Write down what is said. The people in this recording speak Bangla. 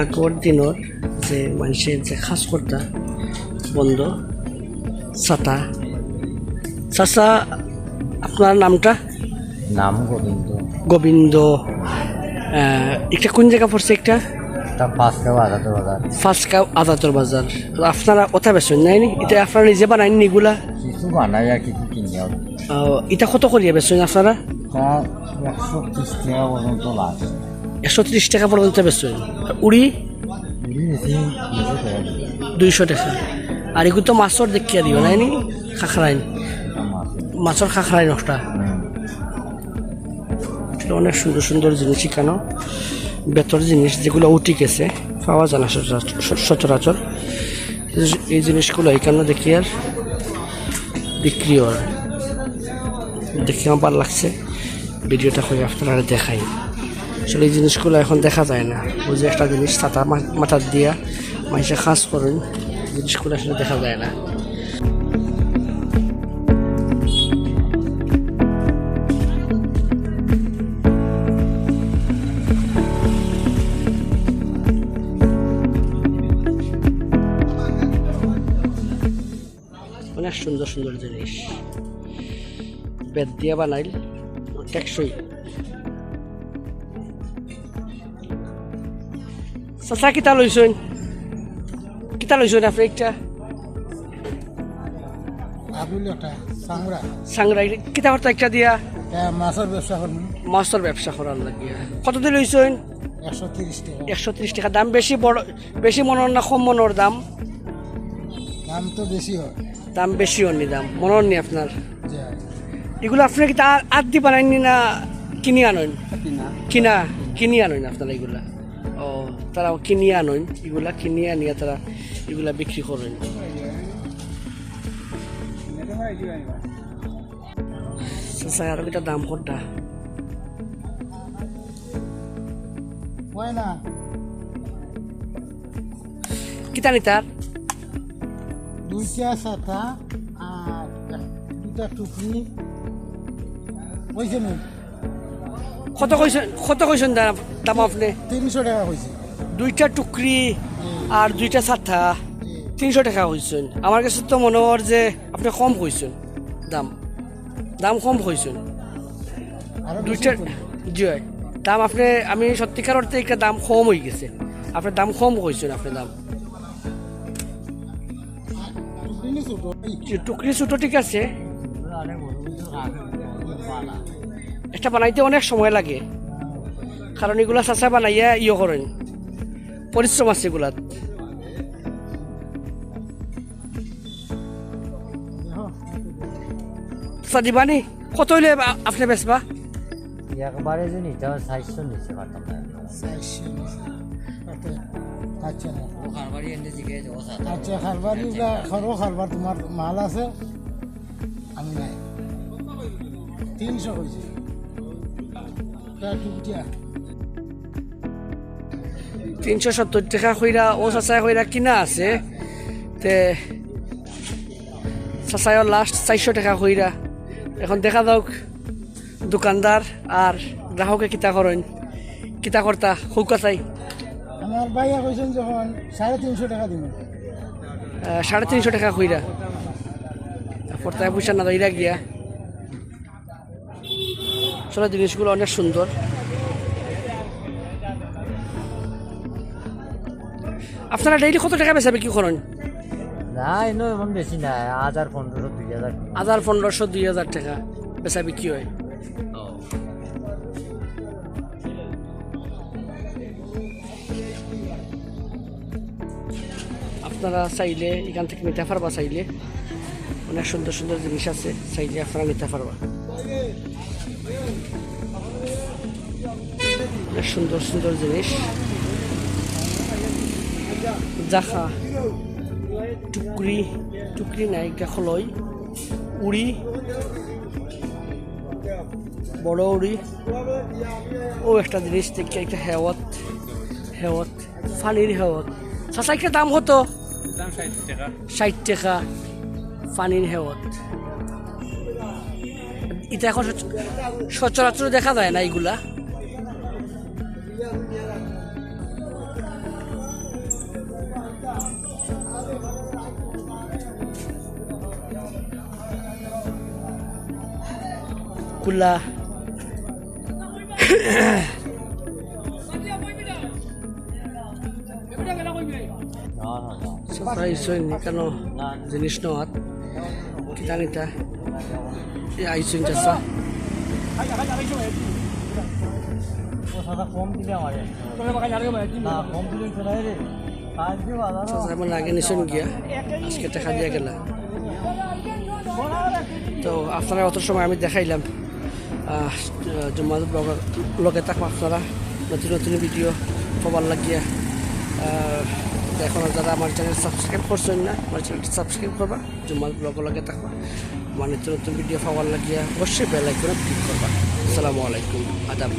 আগর দিনের যে মানুষের যে খাস কর্তা বন্ধ ছাতা চাচা আপনার নামটা? নাম গোবিন্দ। গোবিন্দ। এটা কোন জায়গা পড়ছে একটা? বাজার। আপনারা কথা বেছেন নাই নি? এটা আপনারা নিজে বানাইন এগুলা? কিছু বানাই আর কিছু কিনে এটা কত করিয়া বেছেন আপনারা? একশো ত্রিশ টাকা পর্যন্ত লাভ একশো ত্রিশ টাকা পর্যন্ত উড়ি বেশি দুশো দুইশো টাকা। আর এগুলো তো মাছর দেখিয়া দিও নাই নি খাখরাইন মাছ মাছর খাখরাইন একটা অনেক সুন্দর সুন্দর জিনিস কেন বেতর জিনিস যেগুলো উঠি গেছে পাওয়া যায় না সচরাচর- এই জিনিসগুলো এখানে দেখি আর বিক্রি হয় দেখি আমার ভালো লাগছে। ভিডিওটা করে আপনারা দেখাই। আসলে এই জিনিসগুলো এখন দেখা যায় না। ওই যে একটা জিনিস, ছাতা মাথার দিয়া মানুষে খাস করেন জিনিসগুলো আসলে দেখা যায় না। অনেক সুন্দর সুন্দর জিনিস। বেদ দিয়া বানাইল, টেকসই। চাচা কিতা লইছইন কিতা লইছইন আপনি একটা সাংরা কিতা একটা দিয়া মাছের ব্যবসা করব মাছর ব্যবসা করার লাগিয়া কত দিয়ে লইছইন একশো তিরিশ টাকা একশো ত্রিশ টাকা দাম বেশি বড় বেশি মনের না কম মনের দাম দাম তো বেশি হয় দাম বেশি অন্য দাম মনের নি আপনার এগুলো আপনার কি তা দি বানাইনি না কিনি আনেন কিনা কিনি আনেন আপনারা এগুলা ও তারা কিনি আনেন এগুলা কিনি আনিয়া তারা এগুলা বিক্রি করেন চাচা আর এটা দাম কোনটা হয় না কিতা নি তার দুইটা ছাতা আর দুটা টুকরি হয়েছে না কত কইছেন কত কইছেন দাম দাম আপনি? তিনশো টাকা হয়েছে দুইটা টুকরি আর দুইটা ছাতা। তিনশো টাকা হয়েছেন আমার কাছে তো মনে হয় যে আপনি কম কইছেন দাম। দাম কম কইছেন। আরও দুইটা জি দাম আপনি আমি সত্যিকার অর্থে একটা দাম কম হয়ে গেছে। আপনার দাম কম কইছেন আপনার দাম। টুকরি ছোটো ঠিক আছে। এটা বানাইতে অনেক সময় লাগে। কারণ এগুলা চাচা বানাইয়া ইয়ে করেন। পরিশ্রম আছে এগুলাত। চাচা দিবানি কত হইলে আপনি বেচবা? একবারে যে নিতে হয় চারশো নিচে পারতাম না আচ্ছা। আচ্ছা খারবারি খারো খারবার তোমার মাল আছে? আমি নাই। তিনশো টুকটিয়া তিনশো সত্তর টাকা কইরা ও চাচাই কইরা কিনা আছে তে চাচাইও লাস্ট চারশো টাকা কইরা। এখন দেখা যাওক দোকানদার আর গ্রাহকে কিতা করেন কিতা কর্তা সৌকা চাই আমার ভাইয়া কইছেন যখন সাড়ে তিনশো টাকা দিব সাড়ে তিনশো টাকা কইরা। পর্তায় পয়সা না দইরা গিয়া। আসলে জিনিসগুলো অনেক সুন্দর। আপনারা ডেইলি কত টাকা বেচাবে কি করেন? না এনে এমন বেশি নাই হাজার পনেরোশো দুই হাজার। হাজার পনেরোশো দুই হাজার টাকা বেচা বিক্রি হয়। আপনারা চাইলে এখান থেকে নিতে পারবা চাইলে। অনেক সুন্দর সুন্দর জিনিস আছে চাইলে আপনারা নিতে পারবা। সুন্দর সুন্দর জিনিস। জাখা টুকরি টুকরি নাই একটা খলই উড়ি বড় উড়ি। ও একটা জিনিস দেখি একটা হেওয়াত হেওয়াত ফানির হেওয়াত। একটা দাম হতো ষাট টাকা ফানির হেওয়াত। এটা এখন সচ- সচরাচর দেখা যায় না এইগুলা? Kulah. surprise ini kan oh, jenis noat. Kita nih ya isu jasa আমারে। না কম দিলে চলে রে। কাজ দিয়ে বাজার চাষা মানে আগে নিশুন গিয়া। আজকে টাকা দিয়া গেলা তো আপনারা অত সময় আমি দেখাইলাম। জুম্মাদ ব্লগের লগে থাকব আপনারা। নতুন নতুন ভিডিও পাবার লাগিয়া। এখন যারা আমার চ্যানেল সাবস্ক্রাইব করছেন না, আমার চ্যানেলটি সাবস্ক্রাইব করবা জুম্মাল ব্লগ লাগে থাকবা। আমার নিত্য নতুন ভিডিও পাওয়ার লাগিয়ে অবশ্যই বেলাইকনে ক্লিক করবা। আসসালামু আলাইকুম, আদাব।